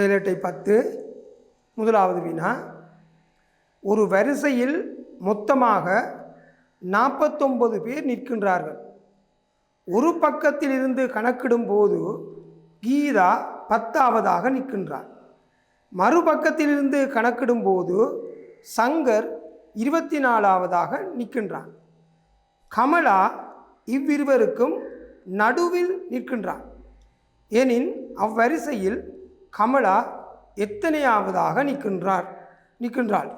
செயலட்டை பத்து முதலாவது வினா ஒரு வரிசையில் மொத்தமாக நாற்பத்தொம்பது பேர் நிற்கின்றார்கள். ஒரு பக்கத்தில் இருந்து கணக்கிடும் போது கீதா பத்தாவதாக நிற்கின்றார். மறுபக்கத்திலிருந்து கணக்கிடும் போது சங்கர் இருபத்தி நாலாவதாக நிற்கின்றான் கமலா இவ்விருவருக்கும் நடுவில் நிற்கின்றார். எனின் அவ்வரிசையில் கமலா எத்தனையாவதாக நிற்கின்றார்? நிற்கின்றாள்.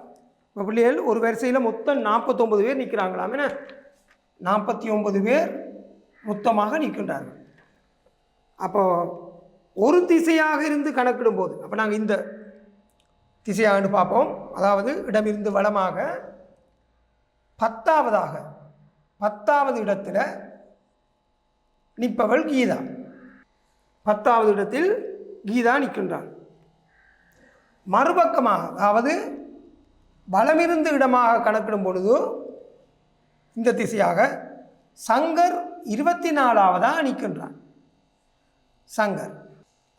இப்போ பிள்ளைகள் ஒரு வரிசையில் மொத்தம் நாற்பத்தொம்பது பேர் நிற்கிறாங்களாம் என்ன? நாற்பத்தி ஒன்பது பேர் மொத்தமாக நிற்கின்றார்கள். அப்போ ஒரு திசையாக இருந்து கணக்கிடும் போது அப்போ நாங்கள் இந்த திசையாகன்னு பார்ப்போம். அதாவது இடமிருந்து வளமாக பத்தாவதாக பத்தாவது இடத்துல நிற்பவள் கீதா. பத்தாவது இடத்தில் கீதா நிற்கின்றான். மறுபக்கமாக அதாவது பலமிருந்து இடமாக கணக்கிடும் பொழுது இந்த திசையாக சங்கர் இருபத்தி நாலாவதாக நிற்கின்றான். சங்கர்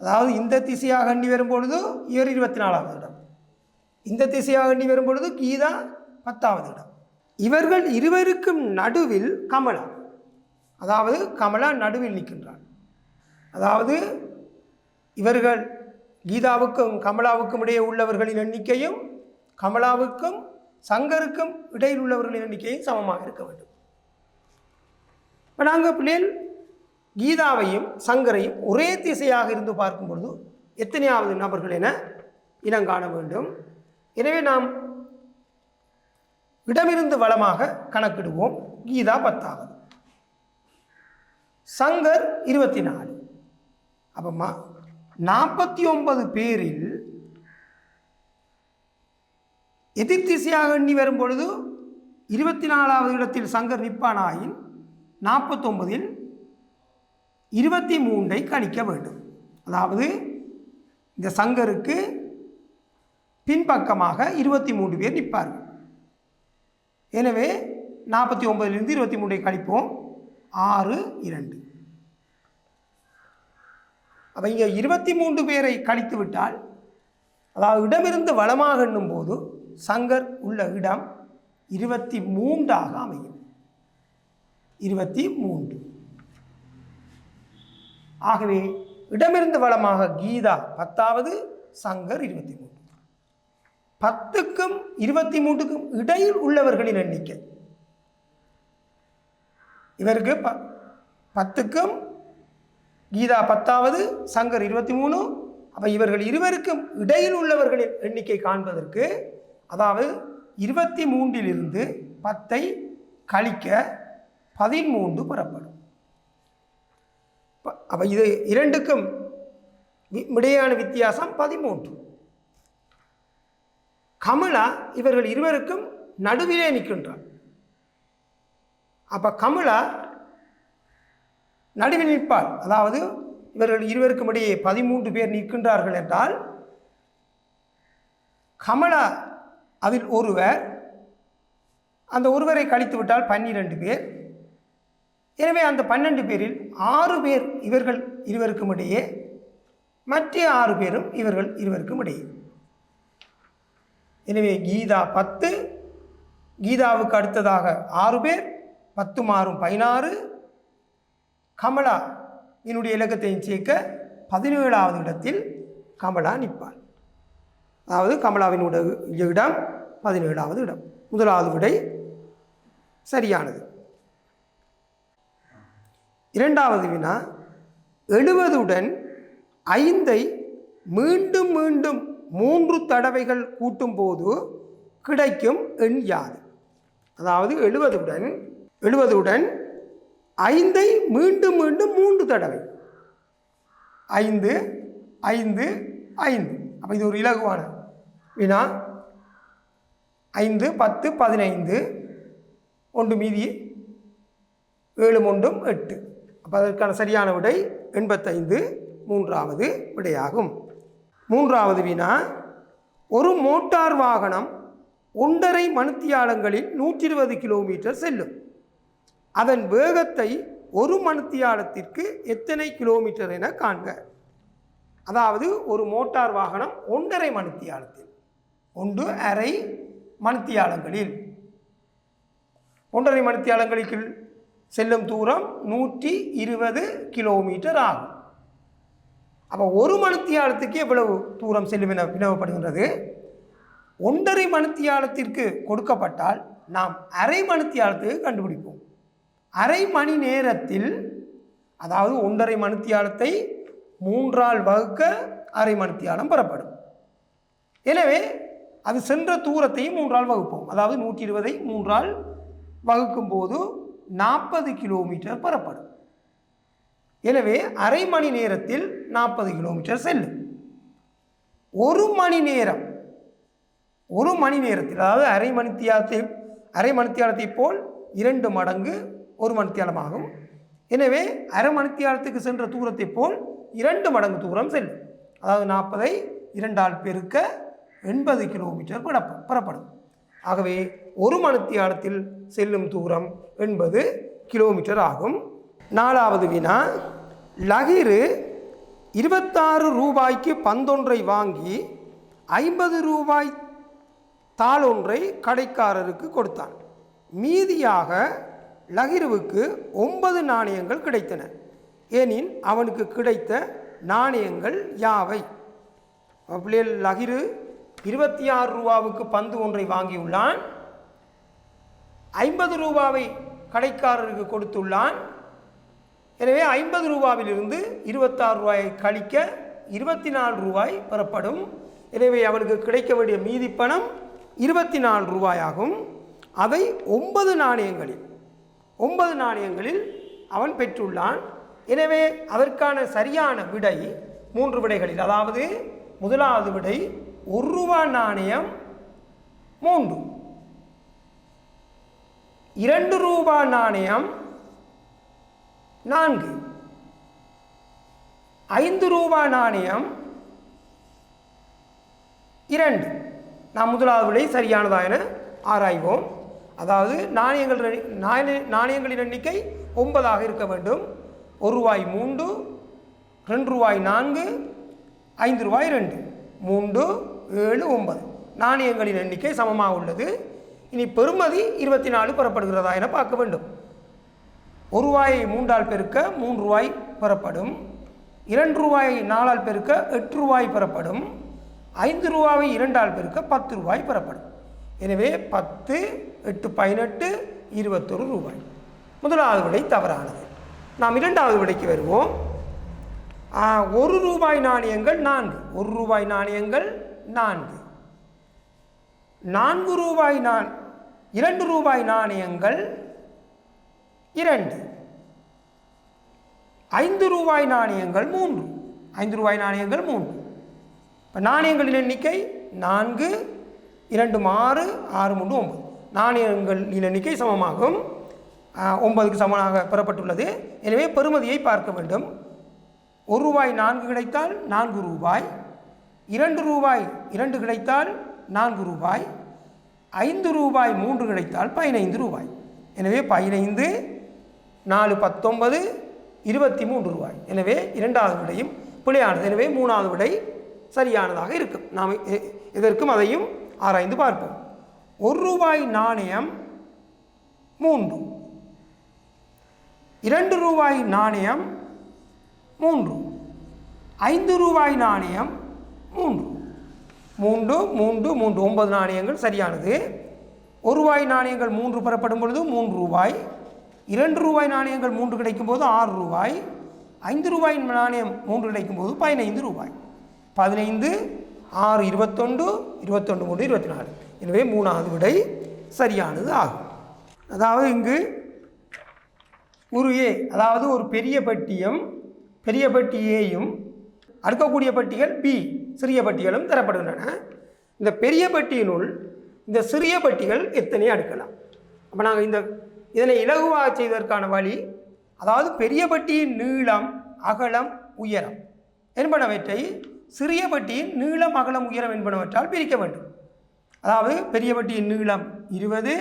அதாவது இந்த திசையாக அண்டி வரும் பொழுது இவர் இருபத்தி நாலாவது இடம். இந்த திசையாக அண்டி வரும் பொழுது கீதா பத்தாவது இடம். இவர்கள் இருவருக்கும் நடுவில் கமலா அதாவது கமலா நடுவில் நிற்கின்றான். அதாவது இவர்கள் கீதாவுக்கும் கமலாவுக்கும் இடையே உள்ளவர்களின் எண்ணிக்கையும் கமலாவுக்கும் சங்கருக்கும் இடையில் உள்ளவர்களின் எண்ணிக்கையும் சமமாக இருக்க வேண்டும். இப்போ நாங்கள் பிள்ளைகள் கீதாவையும் சங்கரையும் ஒரே திசையாக இருந்து பார்க்கும் பொழுது எத்தனையாவது நபர்கள் என இனம் காண வேண்டும். எனவே நாம் இடமிருந்து வளமாக கணக்கிடுவோம். கீதா பத்தாவது. சங்கர் இருபத்தி நாலு. அப்போ நாற்பத்தி ஒன்பது பேரில் எதிர் திசையாக எண்ணி வரும் பொழுது இருபத்தி நாலாவது இடத்தில் சங்கர் நிற்பானாயின் நாற்பத்தொன்பதில் இருபத்தி மூன்றை கணிக்க வேண்டும். அதாவது இந்த சங்கருக்கு பின்பக்கமாக இருபத்தி மூன்று பேர் நிற்பார்கள். எனவே நாற்பத்தி ஒன்பதிலிருந்து இருபத்தி மூன்றை கழிப்போம் ஆறு இரண்டு. அப்போ இங்கே இருபத்தி மூன்று பேரை கழித்து விட்டால் அதாவது இடமிருந்து வளமாக எண்ணும் போது சங்கர் உள்ள இடம் இருபத்தி மூன்றாக அமையும். இருபத்தி மூன்று ஆகவே இடமிருந்து வளமாக கீதா பத்தாவது சங்கர் இருபத்தி மூன்று பத்துக்கும் இருபத்தி மூன்றுக்கும் இடையில் உள்ளவர்களின் எண்ணிக்கை. இவருக்கு ப பத்துக்கும் கீதா பத்தாவது சங்கர் இருபத்தி மூணு. அப்போ இவர்கள் இருவருக்கும் இடையில் உள்ளவர்களின் எண்ணிக்கை காண்பதற்கு அதாவது இருபத்தி மூன்றிலிருந்து பத்தை கழிக்க பதிமூன்று பெறப்படும். அப்போ இது இரண்டுக்கும் இடையான வித்தியாசம் பதிமூன்று. கமலா இவர்கள் இருவருக்கும் நடுவிலே நிற்கின்றார் அப்போ கமலா நடுவில் நிற்பார் அதாவது இவர்கள் இருவருக்கும் இடையே பதிமூன்று பேர் நிற்கின்றார்கள் என்றால் கமலா அதில் ஒருவர் அந்த ஒருவரை கழித்து விட்டால் பன்னிரண்டு பேர். எனவே அந்த பன்னெண்டு பேரில் ஆறு பேர் இவர்கள் இருவருக்கும் இடையே மற்ற ஆறு பேரும் இவர்கள் இருவருக்கும் இடையே. எனவே கீதா பத்து கீதாவுக்கு அடுத்ததாக ஆறு பேர் பத்து மாறும் பதினாறு கமலா என்னுடைய இலக்கத்தையும் சேர்க்க பதினேழாவது இடத்தில் கமலா நிற்பாள். அதாவது கமலாவினுடைய இடம் பதினேழாவது இடம். முதலாவது விடை சரியானது. இரண்டாவது வினா எழுபதுடன் ஐந்தை மீண்டும் மீண்டும் மூன்று தடவைகள் கூட்டும்போது கிடைக்கும் எண் யாது? அதாவது எழுபதுடன் எழுபதுடன் ஐந்தை மீண்டும் மீண்டும் மூன்று தடவை. ஐந்து ஐந்து ஐந்து. அப்போ இது ஒரு இலகுவான வினா. ஐந்து பத்து பதினைந்து. ஒன்று மீதி ஏழு ஒன்றும் எட்டு. அப்போ அதற்கான சரியான விடை எண்பத்தைந்து. மூன்றாவது விடையாகும். மூன்றாவது வினா. ஒரு மோட்டார் வாகனம் ஒன்றரை மணித்தியாலங்களில் நூற்றி இருபது கிலோமீட்டர் செல்லும். அதன் வேகத்தை ஒரு மணித்தியாலத்திற்கு எத்தனை கிலோமீட்டர் என காண்க. அதாவது ஒரு மோட்டார் வாகனம் ஒன்றரை மணித்தியாலத்தில் ஒன்று அரை மணித்தியாலங்களில். ஒன்றரை மணித்தியாலங்களுக்கு செல்லும் தூரம் நூற்றி இருபது கிலோமீட்டர் ஆகும். அப்போ ஒரு மணித்தியாலத்துக்கு எவ்வளவு தூரம் செல்லும் என வினவப்படுகின்றது? ஒன்றரை மணித்தியாலத்திற்கு கொடுக்கப்பட்டால் நாம் அரை மணித்தியாலத்துக்கு கண்டுபிடிப்போம். அரை மணி நேரத்தில் அதாவது ஒன்றரை மணித்தியாலத்தை மூன்றால் வகுக்க அரை மணித்தியாலம் பெறப்படும். எனவே அது சென்ற தூரத்தையும் மூன்றால் வகுப்போம். அதாவது நூற்றி இருபதை மூன்றால் வகுக்கும்போது நாற்பது கிலோமீட்டர் பெறப்படும். எனவே அரை மணி நேரத்தில் நாற்பது கிலோமீட்டர் செல்லும். ஒரு மணி நேரம் ஒரு மணி நேரத்தில் அதாவது அரை மணித்தியாலத்தை அரை மணித்தியாலத்தை போல் இரண்டு மடங்கு ஒரு மணித்தியாலமாகும் எனவே அரை மணித்தியாலத்துக்கு சென்ற தூரத்தை போல் இரண்டு மடங்கு தூரம் செல்லும். அதாவது நாற்பதை இரண்டால் பெருக்க எண்பது கிலோமீட்டர் பெறப்ப- பெறப்படும் ஆகவே ஒரு மணித்தியாலத்தில் செல்லும் தூரம் எண்பது கிலோமீட்டர் ஆகும். நாலாவது வினா லகிரு இருபத்தாறு ரூபாய்க்கு பந்தொன்றை வாங்கி ஐம்பது ரூபாய் தாளொன்றை கடைக்காரருக்கு கொடுத்தான். மீதியாக லகிருவுக்கு ஒன்பது நாணயங்கள் கிடைத்தன. ஏனின் அவனுக்கு கிடைத்த நாணயங்கள் யாவை? அப்படியே லகிரு இருபத்தி ஆறு ரூபாவுக்கு பந்து ஒன்றை வாங்கியுள்ளான். ஐம்பது ரூபாவை கடைக்காரருக்கு கொடுத்துள்ளான். எனவே ஐம்பது ரூபாவிலிருந்து இருபத்தாறு ரூபாயை கழிக்க இருபத்தி நாலு ரூபாய் பெறப்படும். எனவே அவனுக்கு கிடைக்க வேண்டிய மீதி பணம் இருபத்தி நாலு ரூபாயாகும். அதை ஒன்பது நாணயங்களில் ஒன்பது நாணயங்களில் அவன் பெற்றுள்ளான். எனவே அதற்கான சரியான விடை மூன்று விடைகளில். அதாவது முதலாவது விடை ஒரு ரூபா நாணயம் மூன்று. இரண்டு ரூபா நாணயம் நான்கு. ஐந்து ரூபா நாணயம் இரண்டு. நாம் முதலாவது விடை சரியானதா என ஆராய்வோம். அதாவது நாணயங்கள் நாணய- நாணயங்களின் எண்ணிக்கை ஒன்பதாக இருக்க வேண்டும். ஒரு ரூபாய் மூன்று ரெண்டு ரூபாய் நான்கு ஐந்து ரூபாய் ரெண்டு. மூன்று ஏழு ஒன்பது. நாணயங்களின் எண்ணிக்கை சமமாக உள்ளது. இனி பெறுமதி இருபத்தி நாலு பெறப்படுகிறதா என பார்க்க வேண்டும். ஒரு ரூபாயை மூன்றால் பெருக்க மூன்று ரூபாய் பெறப்படும். இரண்டு ரூபாயை நாலால் பெருக்க எட்டு ரூபாய் பெறப்படும். ஐந்து ரூபாவை இரண்டால் பெருக்க பத்து ரூபாய் பெறப்படும். எனவே பத்து எட்டு பதினெட்டு இருபத்தொரு ரூபாய். முதலாவது விடை தவறானது. நாம் இரண்டாவது விடைக்கு வருவோம். ஒரு ரூபாய் நாணயங்கள் நான்கு. ஒரு ரூபாய் நாணயங்கள் நான்கு. நான்கு ரூபாய் நான் இரண்டு ரூபாய் நாணயங்கள் இரண்டு. ஐந்து ரூபாய் நாணயங்கள் மூன்று. ஐந்து ரூபாய் நாணயங்கள் மூன்று. இப்போ நாணயங்களின் எண்ணிக்கை நான்கு இரண்டு ஆறு ஆறு மூன்று ஒன்பது. நாணயங்கள் எண்ணிக்கை சமமாகும். ஒன்பதுக்கு சமமாக பெறப்பட்டுள்ளது. எனவே பெறுமதியை பார்க்க வேண்டும். ஒரு ரூபாய் நான்கு கிடைத்தால் நான்கு ரூபாய். இரண்டு ரூபாய் இரண்டு கிடைத்தால் நான்கு ரூபாய். ஐந்து ரூபாய் மூன்று கிடைத்தால் பதினைந்து ரூபாய். எனவே பதினைந்து நாலு பத்தொன்பது இருபத்தி மூன்று ரூபாய். எனவே இரண்டாவது விடையும் பிழையானது. எனவே மூணாவது விடை சரியானதாக இருக்கும். நாம் எதற்கும் இதற்கும் அதையும் ஆராய்ந்து பார்ப்போம். ஒரு ரூபாய் நாணயம் மூன்று. இரண்டு ரூபாய் நாணயம் மூன்று. ஐந்து ரூபாய் நாணயம் மூன்று. மூன்று மூன்று மூன்று. ஒன்பது நாணயங்கள் சரியானது. ஒரு ரூபாய் நாணயங்கள் மூன்று பெறப்படும் பொழுது மூன்று ரூபாய். இரண்டு ரூபாய் நாணயங்கள் மூன்று கிடைக்கும் போது ஆறு ரூபாய். ஐந்து ரூபாய் நாணயம் மூன்று கிடைக்கும் போது பதினைந்து ரூபாய். பதினைந்து ஆறு இருபத்தொன்று இருபத்தொன்று மூன்று இருபத்தி நாலு எனவே மூணாவது விடை சரியானது ஆகும். அதாவது இங்கு ஒரு ஏ அதாவது ஒரு பெரிய பட்டியம் பெரிய பட்டி ஏயும் அடுக்கக்கூடிய பட்டிகள் பி சிறிய பட்டிகளும் தரப்படுகின்றன. இந்த பெரிய பட்டியினுள் இந்த சிறிய பட்டிகள் எத்தனை அடுக்கலாம்? அப்போ நாங்கள் இந்த இதனை இலகுவாக செய்வதற்கான வழி அதாவது பெரிய பட்டியின் நீளம் அகலம் உயரம். என்பனவற்றை சிறிய பெட்டியின் நீளம் அகலம் உயரம் என்பனவற்றால் பிரிக்க வேண்டும். அதாவது பெரிய பெட்டியின் நீளம் இருபது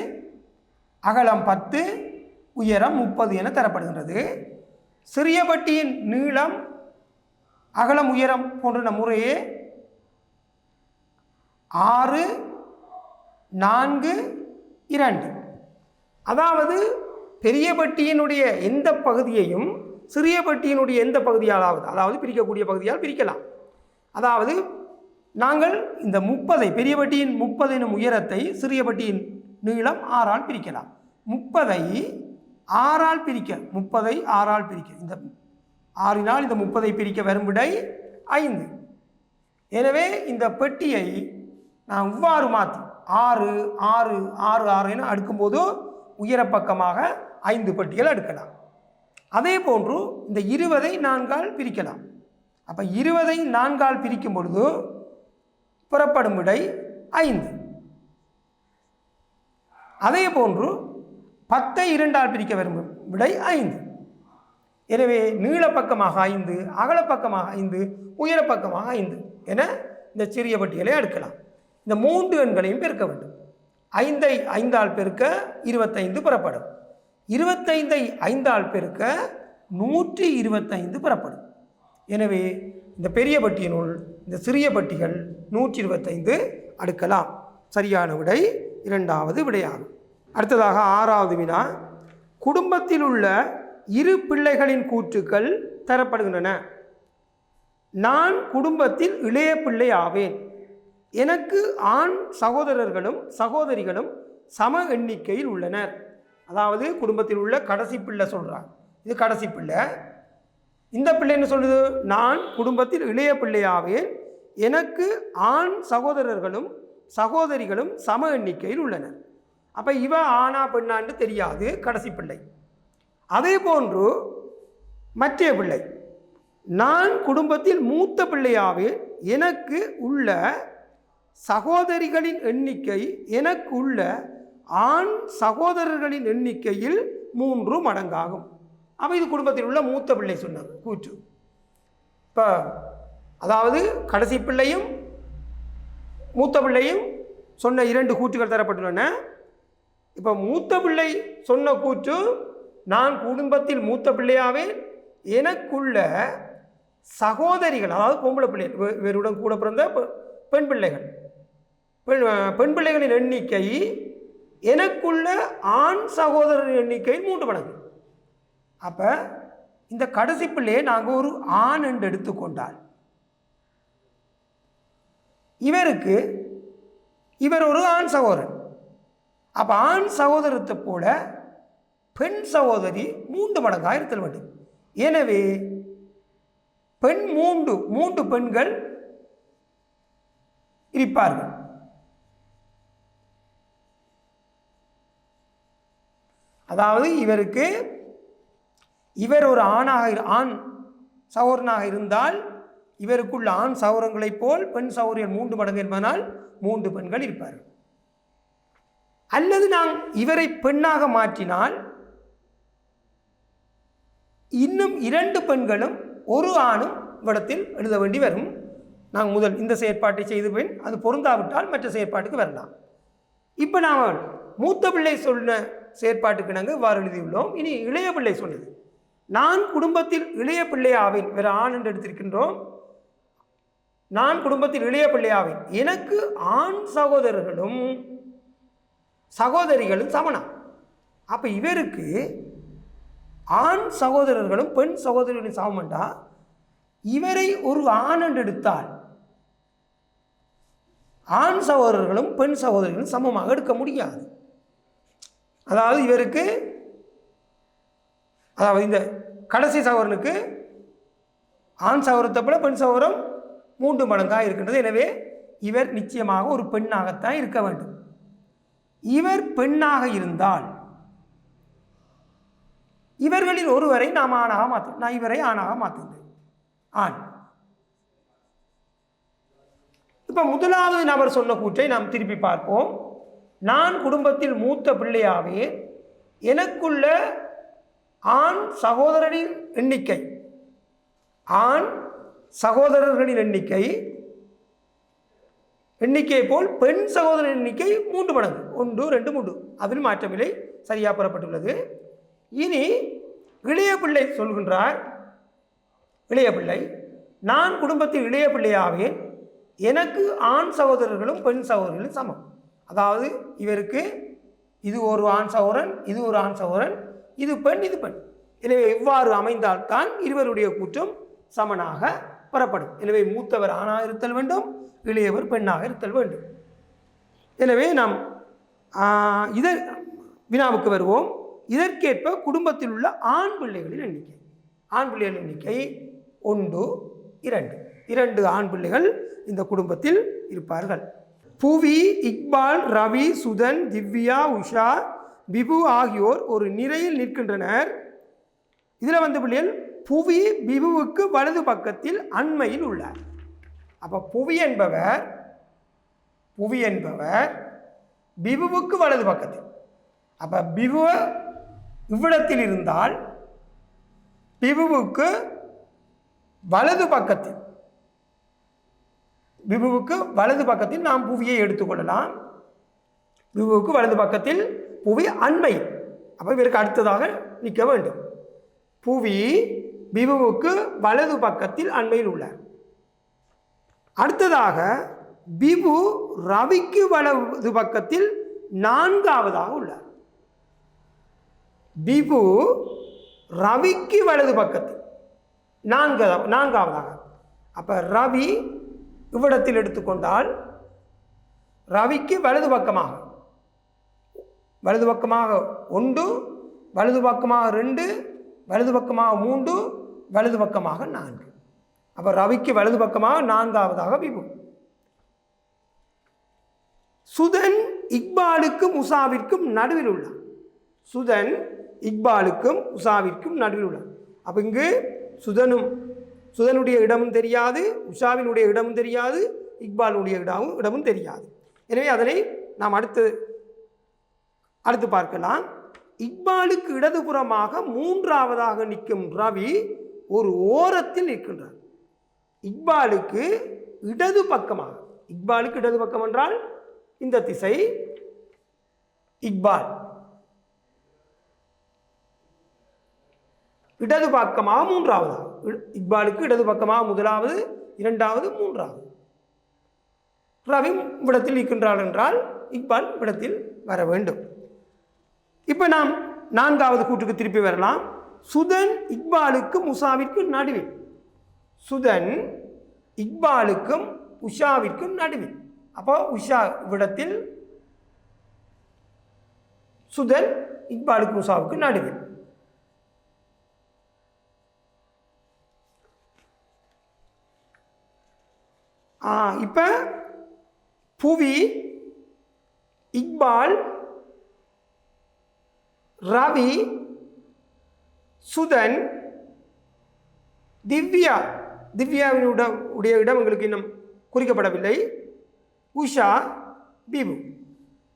அகலம் பத்து உயரம் முப்பது என தரப்படுகின்றது. சிறிய பட்டியின் நீளம் அகலம் உயரம் போன்ற முறையே ஆறு நான்கு இரண்டு. அதாவது பெரிய பட்டியினுடைய எந்த பகுதியையும் சிறிய பட்டியினுடைய எந்த பகுதியாலாவது அதாவது பிரிக்கக்கூடிய பகுதியால் பிரிக்கலாம். அதாவது நாங்கள் இந்த முப்பதை பெரிய பட்டியின் முப்பது எனும் உயரத்தை சிறிய பட்டியின் நீளம் ஆறால் பிரிக்கலாம். முப்பதை ஆறால் பிரிக்க முப்பதை ஆறால் பிரிக்க. இந்த ஆறினால் இந்த முப்பதை பிரிக்க வரும் விடை ஐந்து. எனவே இந்த பெட்டியை நான் இவ்வாறு மாற்றி ஆறு ஆறு ஆறு ஆறு என அடுக்கும்போது உயரப்பக்கமாக ஐந்து பெட்டிகள் அடுக்கலாம். அதே போன்று இந்த இருபதை நான்கால் பிரிக்கலாம். அப்போ இருபதை நான்கால் பிரிக்கும் பொழுது புறப்படும் விடை ஐந்து. அதே போன்று பத்தை இரண்டால் பிரிக்க விரும்பும் விடை ஐந்து. எனவே நீளப்பக்கமாக ஐந்து அகலப்பக்கமாக ஐந்து உயரப்பக்கமாக ஐந்து என இந்த சிறிய பட்டியலை அடுக்கலாம். இந்த மூன்று எண்களையும் பெருக்க வேண்டும். ஐந்தை ஐந்தால் பெருக்க இருபத்தைந்து புறப்படும். இருபத்தைந்தை ஐந்தால் பெருக்க நூற்றி இருபத்தைந்து புறப்படும். எனவே இந்த பெரிய பட்டியினுள் இந்த சிறிய பட்டிகள் நூற்றி இருபத்தைந்து அடுக்கலாம். சரியான விடை இரண்டாவது விடையாகும். அடுத்ததாக ஆறாவது வினா. குடும்பத்தில் உள்ள இரு பிள்ளைகளின் கூற்றுக்கள் தரப்படுகின்றன. நான் குடும்பத்தில் இளைய பிள்ளை ஆவேன். எனக்கு ஆண் சகோதரர்களும் சகோதரிகளும் சம எண்ணிக்கையில் உள்ளனர். அதாவது குடும்பத்தில் உள்ள கடைசி பிள்ளை சொல்கிறாங்க இது கடைசி பிள்ளை. இந்த பிள்ளை என்ன சொல்லுது? நான் குடும்பத்தில் இளைய பிள்ளையாவேன். எனக்கு ஆண் சகோதரர்களும் சகோதரிகளும் சம எண்ணிக்கையில் உள்ளனர். அப்போ இவ ஆனா பெண்ணான்னு தெரியாது கடைசி பிள்ளை. அதே போன்று மற்ற பிள்ளை. நான் குடும்பத்தில் மூத்த பிள்ளையாவேன். எனக்கு உள்ள சகோதரிகளின் எண்ணிக்கை எனக்கு உள்ள ஆண் சகோதரர்களின் எண்ணிக்கையில் மூன்று மடங்காகும். அப்போ இது குடும்பத்தில் உள்ள மூத்த பிள்ளை சொன்னது கூற்று. இப்போ அதாவது கடைசி பிள்ளையும் மூத்த பிள்ளையும் சொன்ன இரண்டு கூற்றுகள் தரப்பட்டுள்ளன. இப்போ மூத்த பிள்ளை சொன்ன கூற்று நான் குடும்பத்தில் மூத்த பிள்ளையாவே எனக்குள்ள சகோதரிகள் அதாவது பொம்பளை பிள்ளை இவருடன் கூட பிறந்த பெண் பிள்ளைகள். பெண் பெண் பிள்ளைகளின் எண்ணிக்கை எனக்குள்ள ஆண் சகோதரர் எண்ணிக்கை மூன்று மடங்கு. அப்போ இந்த கடைசி பிள்ளையை நாங்கள் ஒரு ஆண் என்று எடுத்துக்கொண்டால் இவருக்கு இவர் ஒரு ஆண் சகோதரன். அப்போ ஆண் சகோதரத்தை போல பெண் சகோதரி மூன்று மடங்காக இருத்தல் வேண்டும் எனவே பெண் மூன்று மூன்று பெண்கள் இருப்பார்கள். அதாவது இவருக்கு இவர் ஒரு ஆணாக ஆண் சகோதரனாக இருந்தால் இவருக்குள்ள ஆண் சகோதரங்களைப் போல் பெண் சகோதரியர் மூன்று மடங்கு என்பதனால் மூன்று பெண்கள் இருப்பார்கள் அல்லது நாம் இவரை பெண்ணாக மாற்றினால் இன்னும் இரண்டு பெண்களும் ஒரு ஆணும் இடத்தில் எழுத வேண்டி வரும். நாங்கள் முதல் இந்த செயற்பாட்டை செய்து பின் அது பொருந்தாவிட்டால் மற்ற செயற்பாட்டுக்கு வரலாம். இப்போ நாம் மூத்த பிள்ளை சொன்ன செயற்பாட்டுக்கு நாங்கள் இவ்வாறு எழுதியுள்ளோம். இனி இளைய பிள்ளை சொன்னது. நான் குடும்பத்தில் இளைய பிள்ளையாவேன். வேறு ஆண் என்று எடுத்திருக்கின்றோம். நான் குடும்பத்தில் இளைய பிள்ளையாவேன். எனக்கு ஆண் சகோதரர்களும் சகோதரிகளும் சமணம் அப்போ இவருக்கு ஆண் சகோதரர்களும் பெண் சகோதரிகளின் சமமண்டா இவரை ஒரு ஆண் என்று எடுத்தால் ஆண் சகோதரர்களும் பெண் சகோதரிகளும் சமமாக எடுக்க முடியாது. அதாவது இவருக்கு அதாவது இந்த கடைசி சவரனுக்கு ஆண் சவரத்தை போல பெண் சவரம் மூன்று மடங்காக இருக்கின்றது. எனவே இவர் நிச்சயமாக ஒரு பெண்ணாகத்தான் இருக்க வேண்டும். இவர் பெண்ணாக இருந்தால் இவர்களில் ஒருவரை நாம் ஆணாக மாற்ற நான் இவரை ஆணாக மாற்றுகிறேன் ஆண். இப்போ முதலாவது நபர் சொன்ன கூற்றை நாம் திருப்பி பார்ப்போம். நான் குடும்பத்தில் மூத்த பிள்ளையாவே எனக்குள்ள ஆண் சகோதரரின் எண்ணிக்கை. ஆண் சகோதரர்களின் எண்ணிக்கை. எண்ணிக்கையை போல் பெண் சகோதரன் எண்ணிக்கை மூன்று மடங்கு. ஒன்று ரெண்டு மூன்று. அதில் மாற்றமில்லை சரியாக பெறப்பட்டுள்ளது. இனி இளைய பிள்ளை சொல்கின்றார். இளைய பிள்ளை நான் குடும்பத்தில் இளைய பிள்ளையாவேன். எனக்கு ஆண் சகோதரர்களும் பெண் சகோதரர்களும் சமம். அதாவது இவருக்கு இது ஒரு ஆண் சகோதரன் இது ஒரு ஆண் சகோதரன் இது பெண் இது பெண். எனவே இவ்வாறு அமைந்தால்தான் இருவருடைய கூற்றம் சமனாக பெறப்படும். எனவே மூத்தவர் ஆணாக இருத்தல் வேண்டும் இளையவர் பெண்ணாக இருத்தல் வேண்டும். எனவே நாம் இத இதர் வினாவுக்கு வருவோம். இதற்கேற்ப குடும்பத்தில் உள்ள ஆண் பிள்ளைகளின் எண்ணிக்கை. ஆண் பிள்ளைகளின் எண்ணிக்கை ஒன்று இரண்டு. இரண்டு ஆண் பிள்ளைகள் இந்த குடும்பத்தில் இருப்பார்கள். புவி இக்பால் ரவி சுதன் திவ்யா உஷா பிபு ஆகியோர் ஒரு நிறையில் நிற்கின்றனர். இதில் வந்து பிள்ளைகள் புவி பிபுவுக்கு வலது பக்கத்தில் அண்மையில் உள்ளார். அப்போ புவி என்பவர் புவி என்பவர் பிபுவுக்கு வலது பக்கத்தில். அப்போ பிபு இவ்விடத்தில் இருந்தால் பிபுவுக்கு வலது பக்கத்தில். பிபுவுக்கு வலது பக்கத்தில் நாம் புவியை எடுத்துக்கொள்ளலாம் பிபுவுக்கு வலது பக்கத்தில் புவி அண்மை. அப்போ இவருக்கு அடுத்ததாக நிற்க வேண்டும். புவி பிபுவுக்கு வலது பக்கத்தில் அண்மையில் உள்ளார் அடுத்ததாக பிபு ரவிக்கு வலது பக்கத்தில் நான்காவதாக உள்ளார் பிபு ரவிக்கு வலது பக்கத்தில் நான்கதா நான்காவதாக. அப்போ ரவி இவ்விடத்தில் எடுத்துக்கொண்டால் ரவிக்கு வலது பக்கமாக. வலது பக்கமாக ஒன்று வலது பக்கமாக ரெண்டு வலது பக்கமாக மூன்று வலது பக்கமாக நான்கு. அப்போ ரவிக்கு வலது பக்கமாக நான்காவதாக விபு. சுதன் இக்பாலுக்கும் உஷாவிற்கும் நடுவில் உள்ளார் சுதன் இக்பாலுக்கும் உஷாவிற்கும் நடுவில் உள்ளார் அப்போ இங்கு சுதனும் சுதனுடைய இடமும் தெரியாது உஷாவினுடைய இடமும் தெரியாது இக்பாலுடைய இடமும் இடமும் தெரியாது. எனவே அதனை நாம் அடுத்து அடுத்து பார்க்கலாம். இக்பாலுக்கு இடதுபுறமாக மூன்றாவதாக நிற்கும் ரவி ஒரு ஓரத்தில் நிற்கின்றார். இக்பாலுக்கு இடது பக்கமாக. இக்பாலுக்கு இடது பக்கம் என்றால் இந்த திசை இக்பால். இடது பக்கமாக மூன்றாவதாக. இக்பாலுக்கு இடது பக்கமாக முதலாவது இரண்டாவது மூன்றாவது. ரவி விடத்தில் நிற்கின்றாள் என்றால் இக்பால் விடத்தில் வர வேண்டும். இப்போ நாம் நான்காவது கூற்றுக்கு திருப்பி வரலாம். சுதன் இக்பாலுக்கு உஷாவிற்கும் நடுவில் சுதன் இக்பாலுக்கும் உஷாவிற்கும் நடுவில் அப்போ உஷா விடத்தில் சுதன் இக்பாலுக்கு உஷாவுக்கு நடுவில் இப்போ புவி இக்பால் ரவி சுதன் திவ்யா. திவ்யாவினுட உடைய இடம் எங்களுக்கு இன்னும் குறிக்கப்படவில்லை. உஷா பிபு.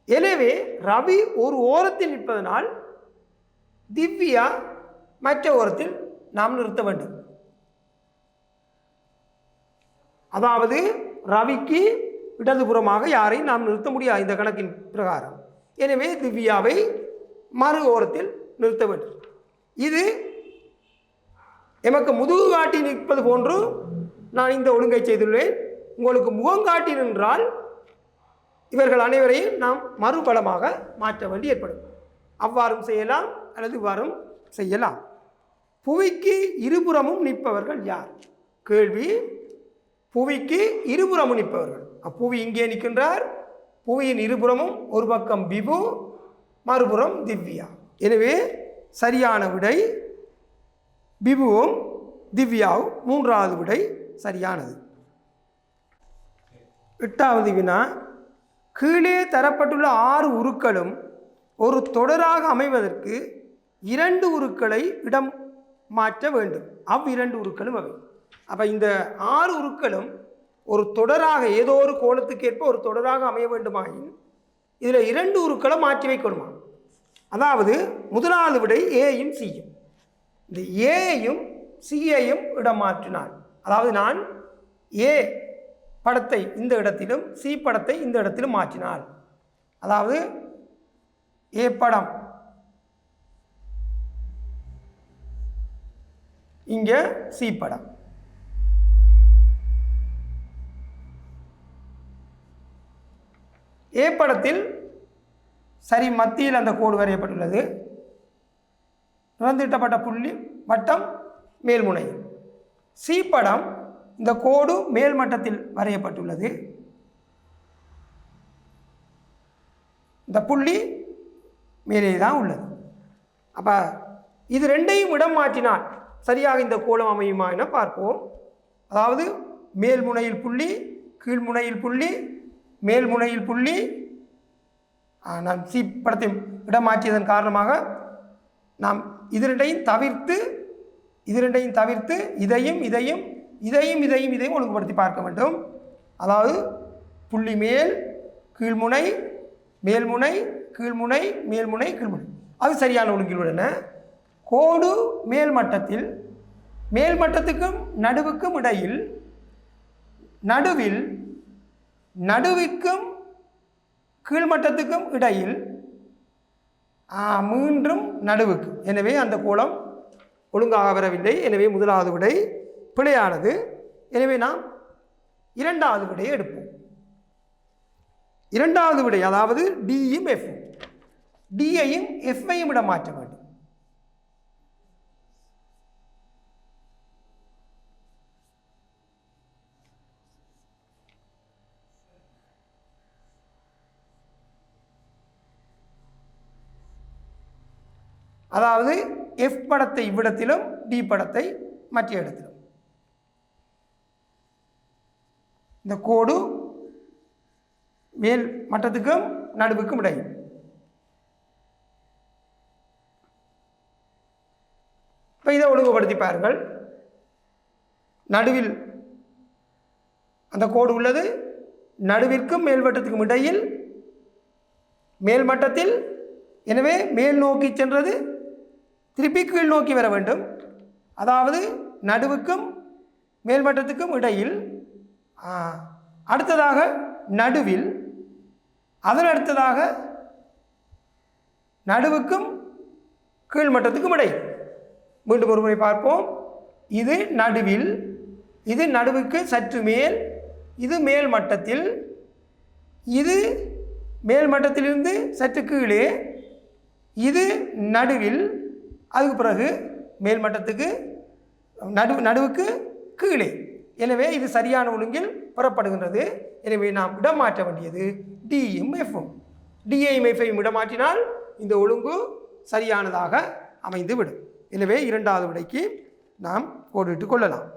எனவே ரவி ஒரு ஓரத்தில் நிற்பதனால் திவ்யா மற்ற ஓரத்தில் நாம் நிறுத்த வேண்டும். அதாவது ரவிக்கு இடதுபுறமாக யாரையும் நாம் நிறுத்த முடியாது இந்த கணக்கின் பிரகாரம். எனவே திவ்யாவை மறு ஓரத்தில் நிறுத்த வேண்டும். இது எமக்கு முதுகு காட்டி நிற்பது போன்று நான் இந்த ஒழுங்கை செய்துள்ளேன். உங்களுக்கு முகம் காட்டி நின்றால் இவர்கள் அனைவரையும் நாம் மறுபலமாக மாற்ற வேண்டி ஏற்படும். அவ்வாறும் செய்யலாம் அல்லது இவ்வாறும் செய்யலாம். புவிக்கு இருபுறமும் நிற்பவர்கள் யார்? கேள்வி. புவிக்கு இருபுறமும் நிற்பவர்கள். அப்புவி இங்கே நிற்கின்றார். புவியின் இருபுறமும் ஒரு பக்கம் பிபு மறுபுறம் திவ்யா. எனவே சரியான விடை பிபுவும் திவ்யாவும் மூன்றாவது விடை சரியானது. எட்டாவது வினா கீழே தரப்பட்டுள்ள ஆறு உருக்களும் ஒரு தொடராக அமைவதற்கு இரண்டு உருக்களை இடம் மாற்ற வேண்டும். அவ்விரண்டு உருக்களும் அவை. அப்போ இந்த ஆறு உருக்களும் ஒரு தொடராக ஏதோ ஒரு கோலத்துக்கேற்ப ஒரு தொடராக அமைய வேண்டுமாயின் இதில் இரண்டு உருக்களை மாற்றி வைக்கணுமா? அதாவது முதலாவது விடை ஏயும் சியும் இந்த ஏயும் சியையும் இடம் மாற்றினார் அதாவது நான் ஏ படத்தை இந்த இடத்திலும் சி படத்தை இந்த இடத்திலும் மாற்றினார் அதாவது ஏ படம் இங்கே சி படம். ஏ படத்தில் சரி மத்தியில் அந்த கோடு வரையப்பட்டுள்ளது. நிறந்திட்டப்பட்ட புள்ளி வட்டம் மேல்முனை சி படம் இந்த கோடு மேல் மட்டத்தில் வரையப்பட்டுள்ளது. இந்த புள்ளி மேலே தான் உள்ளது. அப்போ இது ரெண்டையும் இடம் மாற்றினால் சரியாக இந்த கோலம் அமையுமா என பார்ப்போம். அதாவது மேல்முனையில் புள்ளி கீழ்முனையில் புள்ளி மேல்முனையில் புள்ளி நாம் நான் சி படத்தை இடம் மாற்றியதன் காரணமாக நாம் இதிரண்டையும் தவிர்த்து இதிரண்டையும் தவிர்த்து இதையும் இதையும் இதையும் இதையும் இதையும் ஒழுங்குபடுத்தி பார்க்க வேண்டும். அதாவது புள்ளி மேல் கீழ்முனை மேல்முனை கீழ்முனை மேல்முனை கீழ்முனை. அது சரியான ஒழுங்கில் உள்ளன கோடு மேல்மட்டத்தில் மேல்மட்டத்துக்கும் நடுவுக்கும் இடையில் நடுவில் நடுவிற்கும் கீழ்மட்டத்துக்கும் இடையில் மீண்டும் நடுவுக்கு. எனவே அந்த கோலம் ஒழுங்காக வரவில்லை. எனவே முதலாவது விடை பிழையானது. எனவே நாம் இரண்டாவது விடையை எடுப்போம். இரண்டாவது விடை அதாவது டியும் எஃப் டியையும் எஃப்ஐயும் இட மாற்ற வேண்டும். அதாவது எஃப் படத்தை இவ்விடத்திலும் டி படத்தை மற்ற இடத்திலும். இந்த கோடு மேல் மட்டத்துக்கும் நடுவுக்கும் இடையும் இப்போ இதை ஒழுங்குபடுத்தி பாருங்கள். நடுவில் அந்த கோடு உள்ளது. நடுவிற்கும் மேல்வட்டத்துக்கும் இடையில் மேல்மட்டத்தில் எனவே மேல் நோக்கி சென்றது. திருப்பி கீழ் நோக்கி வர வேண்டும். அதாவது நடுவுக்கும் மேல்மட்டத்துக்கும் இடையில் அடுத்ததாக நடுவில் அதன் அடுத்ததாக நடுவுக்கும் கீழ்மட்டத்துக்கும் இடையில். மீண்டும் ஒரு முறை பார்ப்போம். இது நடுவில் இது நடுவுக்கு சற்று மேல் இது மேல் மட்டத்தில் இது மேல் மட்டத்திலிருந்து சற்று கீழே இது நடுவில் அதுக்கு பிறகு மேல் மட்டத்துக்கு நடு நடுவுக்கு கீழே. எனவே இது சரியான ஒழுங்கில் புறப்படுகின்றது. எனவே நாம் இடமாற்ற வேண்டியது டியும் எஃப்பும் டிஐயும் எஃப்ஐயும் இந்த ஒழுங்கு சரியானதாக அமைந்து விடும் எனவே இரண்டாவது விடைக்கு நாம் கோடிட்டு கொள்ளலாம்.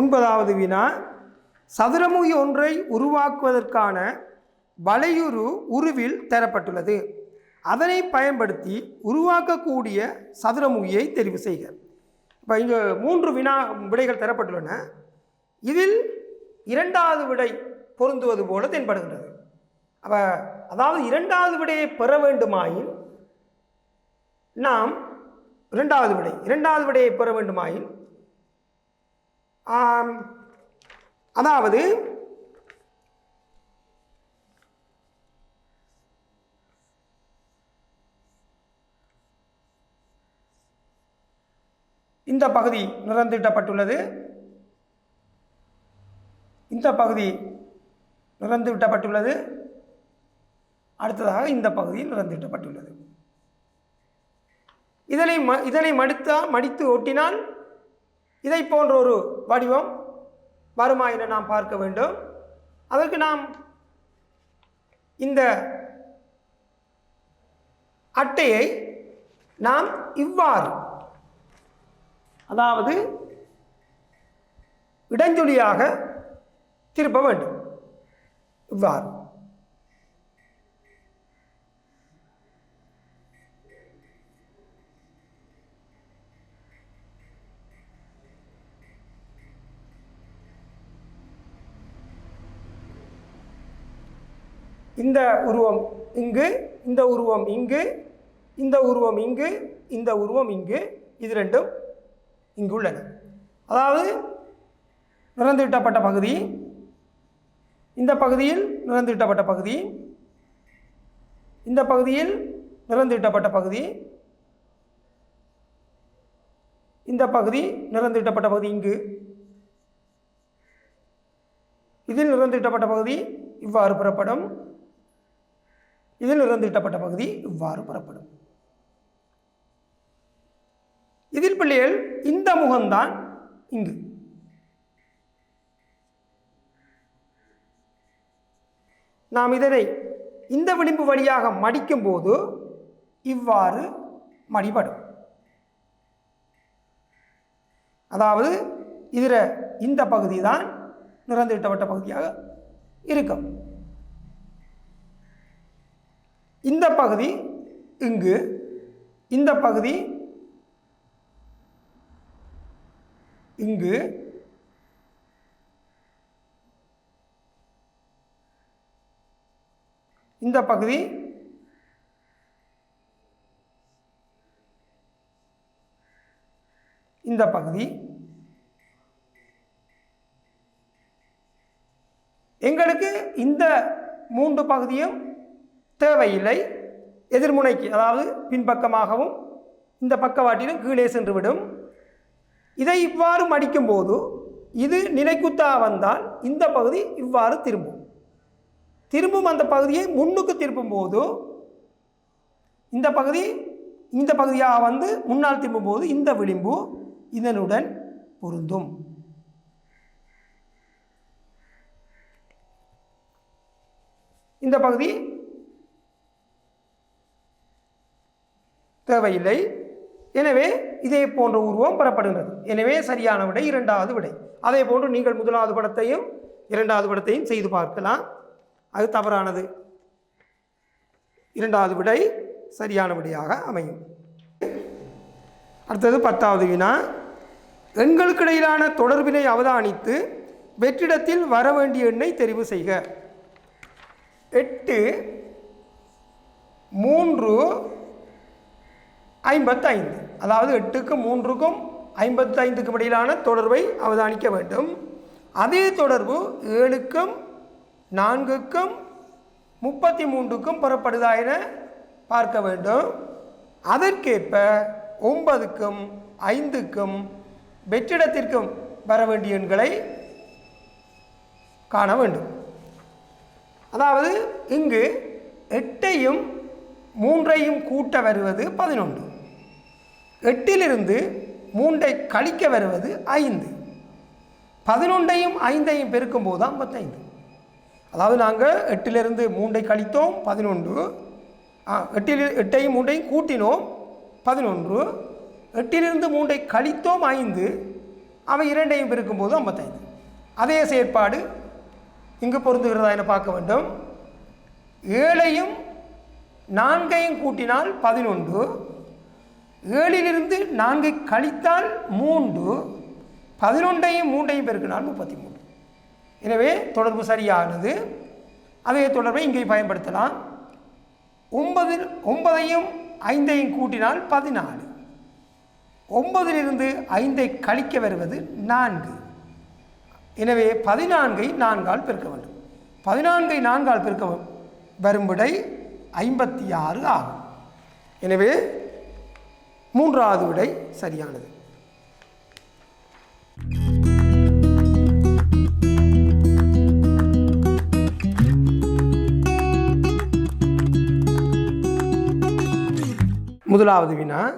ஒன்பதாவது வினா சதுரமுகி ஒன்றை உருவாக்குவதற்கான வளையுறு உருவில் தரப்பட்டுள்ளது. அதனை பயன்படுத்தி உருவாக்கக்கூடிய சதுரமுகியை தெரிவு செய்க. இப்போ இங்கே மூன்று வினா விடைகள் தரப்பட்டுள்ளன. இதில் இரண்டாவது விடை பொருந்துவது போல தென்படுகின்றது. அப்போ அதாவது இரண்டாவது விடையை பெற வேண்டுமாயின் நாம் இரண்டாவது விடை இரண்டாவது விடையை பெற வேண்டுமாயின் அதாவது இந்த பகுதி நிறந்திட்டப்பட்டுள்ளது இந்த பகுதி நிறந்து விட்டப்பட்டுள்ளது அடுத்ததாக இந்த பகுதி நிறந்திட்டப்பட்டுள்ளது இதனை ம இதனை மடித்தா மடித்து ஒட்டினால் இதை போன்ற ஒரு வடிவம் வருமா என நாம் பார்க்க வேண்டும். அதற்கு நாம் இந்த அட்டையை நாம் இவ்வாறு அதாவது இடஞ்சொலியாக திருப்ப வேண்டும். இவ்வாறு. இந்த உருவம் இங்கு இந்த உருவம் இங்கு இந்த உருவம் இங்கு இந்த உருவம் இங்கு இது ரெண்டும் இங்கு உள்ளன அதாவது நிறந்துவிட்டப்பட்ட பகுதி இந்த பகுதியில் நிறந்துவிட்டப்பட்ட பகுதி இந்த பகுதியில் நிறந்துவிட்டப்பட்ட பகுதி இந்த பகுதி நிறந்துவிட்டப்பட்ட பகுதி இங்கு. இதில் நிறந்துவிட்டப்பட்ட பகுதி இவ்வாறு பெறப்படும். இதில் நிறந்துவிட்டப்பட்ட பகுதி இவ்வாறு பெறப்படும் இதில் பிள்ளைகள் இந்த முகம்தான் இங்கு. நாம் இதனை இந்த விளிம்பு வழியாக மடிக்கும் போது இவ்வாறு மடிபடும். அதாவது இதில் இந்த பகுதி தான் நிறந்திட்டப்பட்ட பகுதியாக இருக்கும். இந்த பகுதி இங்கு இந்த பகுதி இங்கு இந்த பகுதி இந்த பகுதி. எங்களுக்கு இந்த மூன்று பகுதியும் தேவையில்லை. எதிர்முனைக்கு அதாவது பின்பக்கமாகவும் இந்த பக்கவாட்டிலும் கீழே சென்றுவிடும். இதை இவ்வாறு மடிக்கும்போது இது நிலைக்குத்தா வந்தால் இந்த பகுதி இவ்வாறு திரும்பும். திரும்பும் அந்த பகுதியை முன்னுக்கு திருப்பும் போது இந்த பகுதி இந்த பகுதியாக வந்து முன்னால் திரும்பும்போது இந்த விளிம்பு இதனுடன் பொருந்தும். இந்த பகுதி தேவையில்லை. எனவே இதே போன்ற உருவம் பெறப்படுகிறது. எனவே சரியான விடை இரண்டாவது விடை. அதே போன்று நீங்கள் முதலாவது படத்தையும் இரண்டாவது படத்தையும் செய்து பார்க்கலாம். அது தவறானது. இரண்டாவது விடை சரியான விடையாக அமையும். அடுத்தது பத்தாவது வினா. எண்களுக்கு இடையிலான தொடர்பினை அவதானித்து வெற்றிடத்தில் வர வேண்டிய எண்ணை தெரிவு செய்க. எட்டு மூன்று ஐம்பத்தைந்து. அதாவது எட்டுக்கும் மூன்றுக்கும் ஐம்பத்தைந்துக்கும் இடையிலான தொடர்பை அவதானிக்க வேண்டும். அதே தொடர்பு ஏழுக்கும் நான்குக்கும் முப்பத்தி மூன்றுக்கும் புறப்படுதா என பார்க்க வேண்டும். அதற்கேற்ப ஒன்பதுக்கும் ஐந்துக்கும் வெற்றிடத்திற்கும் வர வேண்டிய எண்களை காண வேண்டும். அதாவது இங்கு எட்டையும் மூன்றையும் கூட்ட வருவது பதினொன்று. எட்டிலிருந்து மூன்றை கழிக்க வருவது ஐந்து. பதினொன்றையும் ஐந்தையும் பெருக்கும்போது ஐம்பத்தைந்து. அதாவது நாங்கள் எட்டிலிருந்து மூன்றை கழித்தோம் பதினொன்று. ஆ, எட்டில் எட்டையும் மூன்றையும் கூட்டினோம் பதினொன்று. எட்டிலிருந்து மூன்றை கழித்தோம் ஐந்து. அவை இரண்டையும் பெருக்கும்போது ஐம்பத்தைந்து. அதே செயற்பாடு இங்கு பொருந்துகிறதா என பார்க்க வேண்டும். ஏழையும் நான்கையும் கூட்டினால் பதினொன்று. ஏழிலிருந்து நான்கை கழித்தால் மூன்று பதினொன்றையும் மூன்றையும் பெருக்கினால் முப்பத்தி மூன்று எனவே தொடர்பு சரியானது. அதே தொடர்பை இங்கே பயன்படுத்தலாம். ஒன்பதில் ஒன்பதையும் ஐந்தையும் கூட்டினால் பதினாலு. ஒன்பதிலிருந்து ஐந்தை கழிக்க வருவது நான்கு. எனவே பதினான்கை நான்கால் பெருக்க வேண்டும். பதினான்கை நான்கால் பெருக்க வரும் விடை ஐம்பத்தி ஆறு ஆகும். எனவே மூன்றாவது விடை சரியானது. முதலாவது வினா